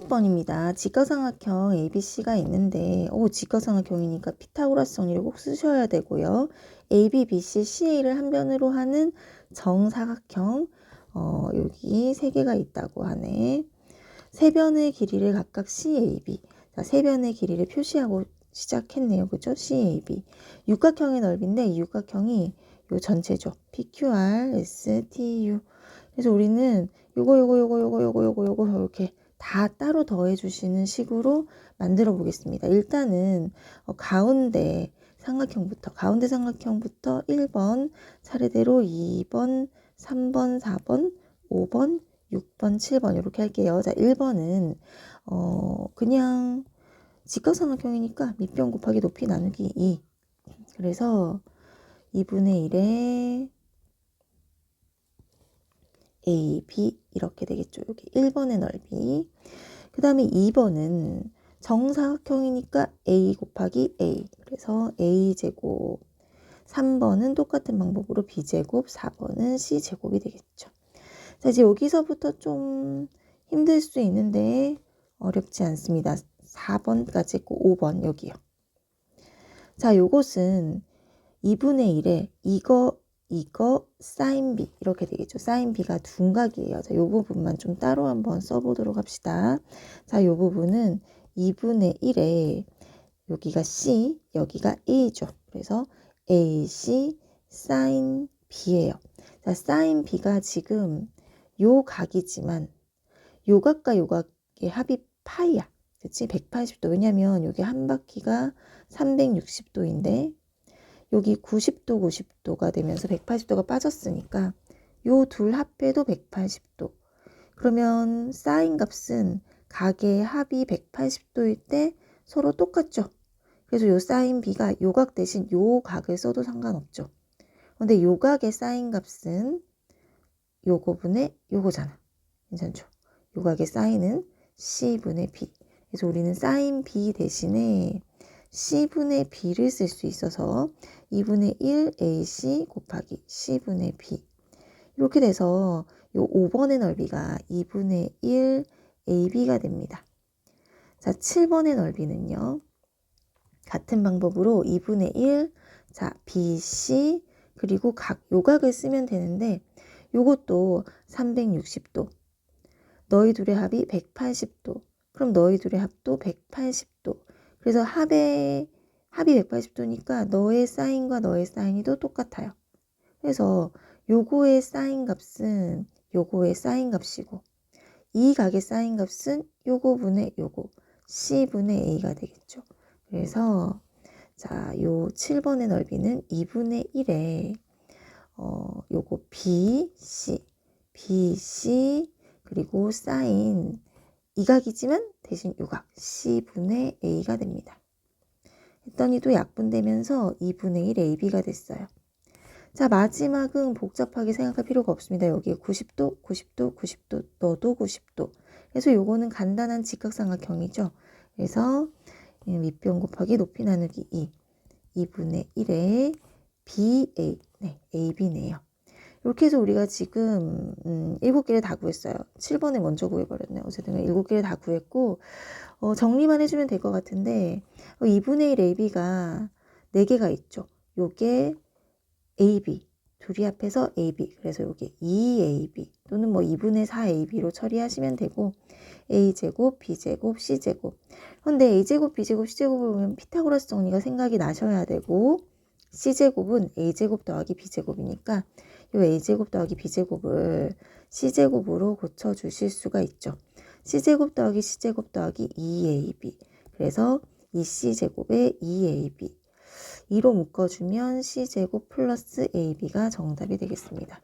10번입니다. 직각삼각형 ABC가 있는데 오 직각삼각형이니까 피타고라스 정리를 꼭 쓰셔야 되고요. AB, BC, CA를 한 변으로 하는 정사각형 어, 여기 세 개가 있다고 하네. 세 변의 길이를 각각 CAB. 자, 세 변의 길이를 표시하고 시작했네요. 그죠? CAB. 육각형의 넓이인데 이 육각형이 요 전체죠. PQR, STU. 그래서 우리는 요거 요거 요거 요거 요거 요거 요거 이렇게 다 따로 더해 주시는 식으로 만들어 보겠습니다. 일단은 어, 가운데 삼각형부터 가운데 삼각형부터 1번 차례대로 2번, 3번, 4번, 5번, 6번, 7번 이렇게 할게요. 자, 1번은 어 그냥 직각삼각형이니까 밑변 곱하기 높이 나누기 2. 그래서 2분의 1에 A, B 이렇게 되겠죠. 여기 1번의 넓이. 그 다음에 2번은 정사각형이니까 A 곱하기 A. 그래서 A제곱. 3번은 똑같은 방법으로 B제곱, 4번은 C제곱이 되겠죠. 자, 이제 여기서부터 좀 힘들 수 있는데 어렵지 않습니다. 4번까지 있고 5번 여기요. 자, 요것은 2분의 1에 이거 이거 사인 B 이렇게 되겠죠. 사인 B가 둔각이에요. 자, 요 부분만 좀 따로 한번 써보도록 합시다. 자, 요 부분은 2분의 1에 여기가 C, 여기가 A죠. 그래서 AC 사인 B예요. 자, 사인 B가 지금 요 각이지만 요 각과 요 각의 합이 파이야. 그치? 180도. 왜냐면 여기 한 바퀴가 360도인데 여기 90도, 90도가 되면서 180도가 빠졌으니까 요 둘 합해도 180도. 그러면 사인 값은 각의 합이 180도일 때 서로 똑같죠. 그래서 요 사인 B가 요각 대신 요 각을 써도 상관없죠. 근데 요 각의 사인 값은 요거분의 요거잖아. 괜찮죠? 요 각의 사인은 C분의 B. 그래서 우리는 사인 B 대신에 C분의 B를 쓸 수 있어서 2분의 1 AC 곱하기 C분의 B 이렇게 돼서 요 5번의 넓이가 2분의 1 AB가 됩니다. 자, 7번의 넓이는요. 같은 방법으로 2분의 1, 자, BC, 그리고 각, 요각을 쓰면 되는데, 요것도 360도. 너희 둘의 합이 180도. 그럼 너희 둘의 합도 180도. 그래서 합의 합이 180도니까 너의 사인과 너의 사인이도 똑같아요. 그래서 요거의 사인 값은 요거의 사인 값이고 이 각의 사인 값은 요거 분의 요거 C분의 A가 되겠죠. 그래서 자, 요 7번의 넓이는 2분의 1에 어, 요거 BC, BC 그리고 사인 이 각이지만 대신 요각 C분의 A가 됩니다. 했더니도 약분되면서 2분의 1 AB가 됐어요. 자, 마지막은 복잡하게 생각할 필요가 없습니다. 여기에 90도, 90도, 90도, 너도 90도. 그래서 요거는 간단한 직각삼각형이죠. 그래서 밑변 곱하기 높이 나누기 2. 2분의 1에 BA, 네, AB네요. 이렇게 해서 우리가 지금 음, 7개를 다 구했어요. 7번에 먼저 구해버렸네요. 어쨌든 7개를 다 구했고 어, 정리만 해주면 될 것 같은데 어, 2분의 1 AB가 4개가 있죠. 요게 AB 둘이 합해서 AB 그래서 요게 2AB 또는 뭐 2분의 4AB로 처리하시면 되고 A제곱, B제곱, C제곱 그런데 A제곱, B제곱, C제곱을 보면 피타고라스 정리가 생각이 나셔야 되고 C제곱은 A제곱 더하기 B제곱이니까 이 A제곱 더하기 B제곱을 C제곱으로 고쳐주실 수가 있죠. C제곱 더하기 C제곱 더하기 2AB 그래서 2C제곱에 2AB 2로 묶어주면 C제곱 플러스 AB가 정답이 되겠습니다.